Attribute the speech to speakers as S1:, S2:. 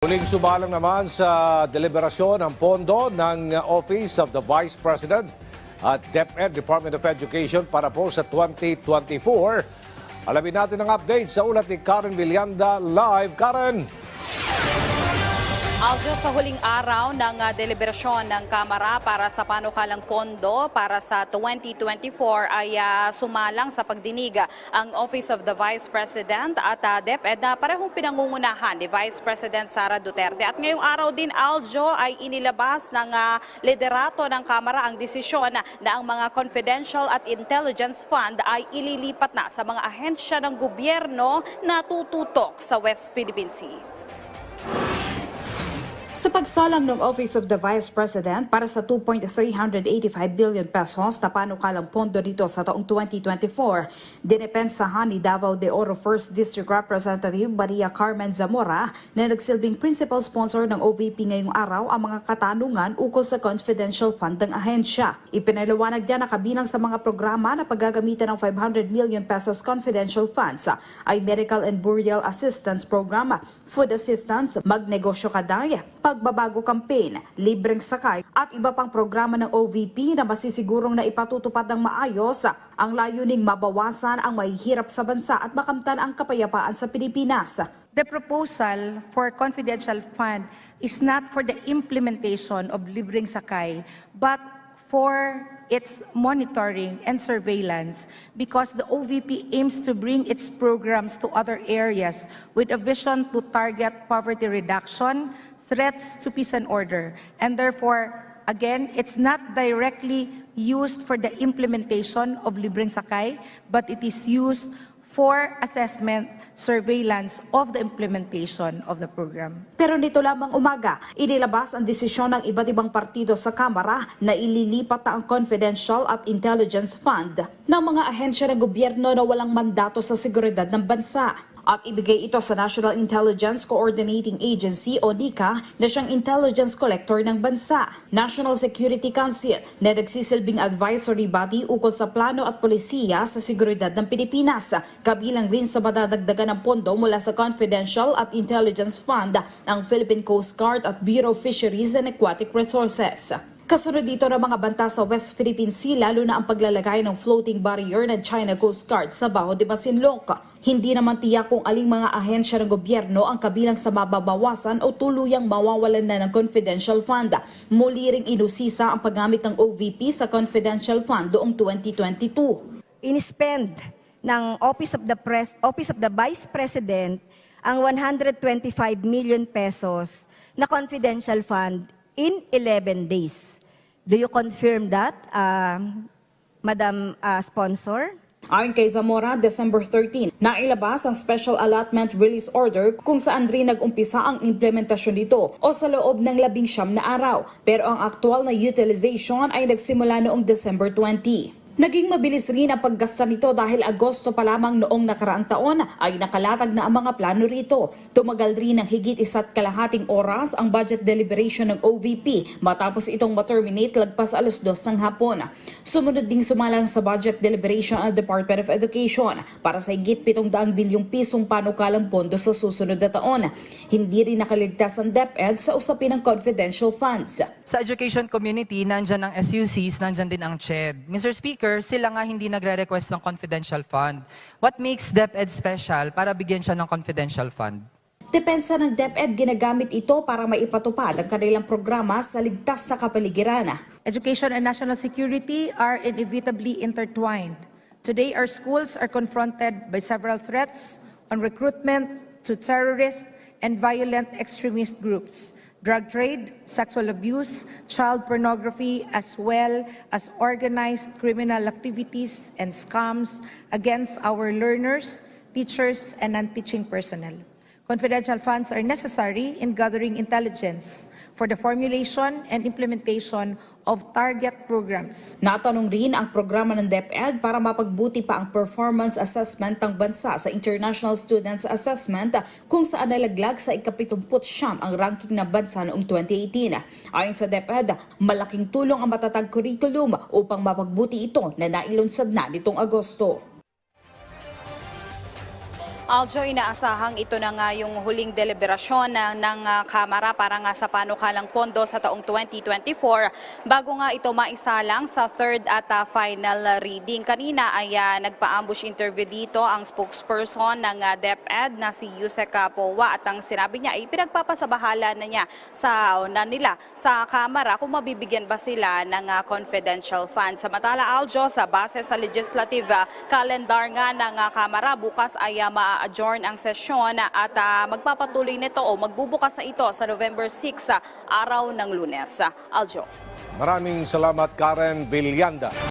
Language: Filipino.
S1: Muling subalang naman sa deliberasyon ang pondo ng Office of the Vice President at DepEd Department of Education para po sa 2024. Alamin natin ang update sa ulat ni Karen Villanda live. Karen!
S2: Aljo sa huling araw ng ah, deliberasyon ng Kamara para sa panukalang pondo para sa 2024 ay ah, sumalang sa pagdinig ang Office of the Vice President at ah, DepEd na parehong pinangungunahan ni Vice President Sara Duterte. At ngayong araw din Aljo ay inilabas ng ah, liderato ng Kamara ang desisyon na ang mga confidential at intelligence fund ay ililipat na sa mga ahensya ng gobyerno na tututok sa West Philippine Sea.
S3: Sa pagsalang ng Office of the Vice President para sa 2.385 billion pesos na panukalang pondo dito sa taong 2024, dinepensahan ni Davao de Oro 1st District Representative Maria Carmen Zamora na nagsilbing principal sponsor ng OVP ngayong araw ang mga katanungan ukol sa confidential fund ng ahensya. Ipinaliwanag niya na kabilang sa mga programa na paggagamitan ng 500 million pesos confidential funds ay Medical and Burial Assistance Program, Food Assistance, Magnegosyo Kadaya, Pagbabago Campaign, Libreng Sakay at iba pang programa ng OVP na masisigurong na ipatutupad ng maayos ang layuning mabawasan ang mahihirap sa bansa at makamtan ang kapayapaan sa Pilipinas.
S4: The proposal for confidential fund is not for the implementation of Libreng Sakay, but for its monitoring and surveillance because the OVP aims to bring its programs to other areas with a vision to target poverty reduction, threats to peace and order, and therefore, again, it's not directly used for the implementation of Libreng Sakay, but it is used for assessment, surveillance of the implementation of the program.
S3: Pero nito lamang umaga, inilabas ang desisyon ng iba't ibang partido sa Kamara na ililipat ang confidential at intelligence fund ng mga ahensya ng gobyerno na walang mandato sa seguridad ng bansa. At ibigay ito sa National Intelligence Coordinating Agency o NICA na siyang intelligence collector ng bansa. National Security Council na nagsisilbing advisory body ukol sa plano at polisiya sa seguridad ng Pilipinas. Kabilang rin sa madadagdagan ng pondo mula sa Confidential at Intelligence Fund ang Philippine Coast Guard at Bureau of Fisheries and Aquatic Resources. Kasunod dito ng mga banta sa West Philippine Sea lalo na ang paglalagay ng floating barrier ng China Coast Guard sa Baho de Masinloc. Hindi naman tiyak kung aling mga ahensya ng gobyerno ang kabilang sa mababawasan o tuluyang mawawalan na ng confidential fund. Muli ring inusisa ang paggamit ng OVP sa confidential fund noong 2022.
S5: in-spend ng Office of the Pres Office of the Vice President ang 125 million pesos na confidential fund in 11 days. Do you confirm that, uh, Madam uh, Sponsor?
S3: Ayon kay Zamora, December 13, nailabas ang Special Allotment Release Order kung saan rin nag-umpisa ang implementasyon nito o sa loob ng labing siyam na araw. Pero ang aktual na utilization ay nagsimula noong December 20. Naging mabilis rin ang paggasta nito dahil Agosto pa lamang noong nakaraang taon ay nakalatag na ang mga plano rito. Tumagal rin ng higit isa't kalahating oras ang budget deliberation ng OVP matapos itong ma-terminate lagpas alas dos ng hapon. Sumunod ding sumalang sa budget deliberation ang Department of Education para sa higit 700 bilyong pisong panukalang pondo sa susunod na taon. Hindi rin nakaligtas ang DepEd sa usapin ng confidential funds.
S6: Sa education community, nandyan ang SUCs, nandyan din ang CHED. Mr. Speaker, sila nga hindi nagre-request ng confidential fund. What makes DepEd special para bigyan siya ng confidential fund?
S3: Depensa ng DepEd ginagamit ito para maipatupad ang kanilang programa sa ligtas na kapaligiran.
S4: Education and national security are inevitably intertwined. Today, our schools are confronted by several threats on recruitment to terrorist and violent extremist groups, drug trade, sexual abuse, child pornography, as well as organized criminal activities and scams against our learners, teachers, and non-teaching personnel. Confidential funds are necessary in gathering intelligence for the formulation and implementation of target programs.
S3: Natanong rin ang programa ng DepEd para mapagbuti pa ang performance assessment ng bansa sa International Students Assessment kung saan nalaglag sa ikapitumput siyam ang ranking ng bansa noong 2018. Ayon sa DepEd, malaking tulong ang matatag curriculum upang mapagbuti ito na nailunsad na nitong Agosto.
S2: Aljo, inaasahang ito na nga yung huling deliberasyon ng, ng ah, Kamara para nga sa panukalang pondo sa taong 2024 bago nga ito maisalang sa third at ah, final reading. Kanina ay ah, nagpa-ambush interview dito ang spokesperson ng ah, DepEd na si Yusek Powa at ang sinabi niya ay pinagpapasabahala na niya sa na nila sa Kamara kung mabibigyan ba sila ng ah, confidential fund. Samantala Aljo, sa base sa legislative ah, calendar nga ng ah, Kamara, bukas ay ah, ma-adjourn ang sesyon at ah, magpapatuloy nito o magbubukas na ito sa November 6, ah, araw ng lunes. Aljo.
S1: Maraming salamat Karen Villanda.